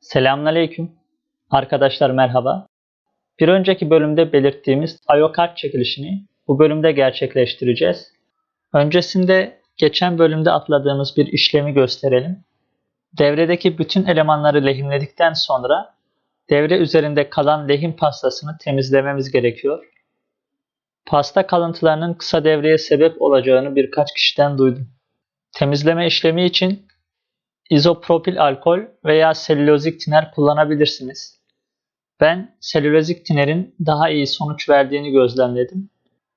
Selamünaleyküm. Arkadaşlar merhaba. Bir önceki bölümde belirttiğimiz IO kart çekilişini bu bölümde gerçekleştireceğiz. Öncesinde geçen bölümde atladığımız bir işlemi gösterelim. Devredeki bütün elemanları lehimledikten sonra devre üzerinde kalan lehim pastasını temizlememiz gerekiyor. Pasta kalıntılarının kısa devreye sebep olacağını birkaç kişiden duydum. Temizleme işlemi için izopropil alkol veya selülozik tiner kullanabilirsiniz. Ben selülozik tinerin daha iyi sonuç verdiğini gözlemledim.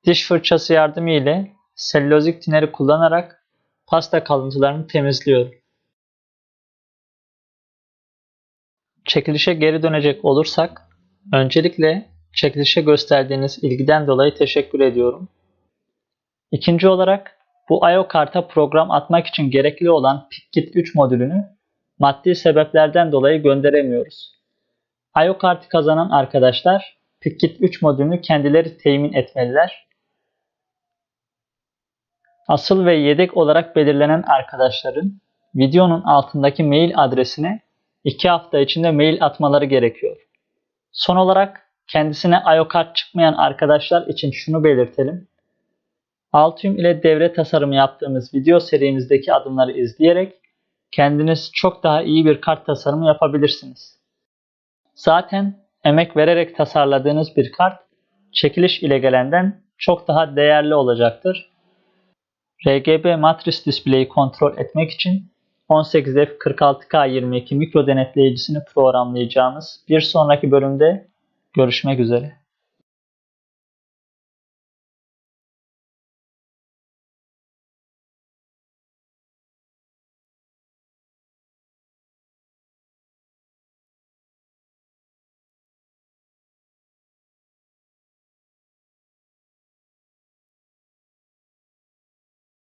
Diş fırçası yardımı ile selülozik tineri kullanarak pasta kalıntılarını temizliyorum. Çekilişe geri dönecek olursak, öncelikle çekilişe gösterdiğiniz ilgiden dolayı teşekkür ediyorum. İkinci olarak bu IO karta program atmak için gerekli olan PickGit 3 modülünü maddi sebeplerden dolayı gönderemiyoruz. IO kartı kazanan arkadaşlar PickGit 3 modülünü kendileri temin etmeliler. Asıl ve yedek olarak belirlenen arkadaşların videonun altındaki mail adresine 2 hafta içinde mail atmaları gerekiyor. Son olarak kendisine IO kart çıkmayan arkadaşlar için şunu belirtelim. Altium ile devre tasarımı yaptığımız video serimizdeki adımları izleyerek kendiniz çok daha iyi bir kart tasarımı yapabilirsiniz. Zaten emek vererek tasarladığınız bir kart çekiliş ile gelenden çok daha değerli olacaktır. RGB matris display'i kontrol etmek için 18F46K22 mikro denetleyicisini programlayacağımız bir sonraki bölümde görüşmek üzere.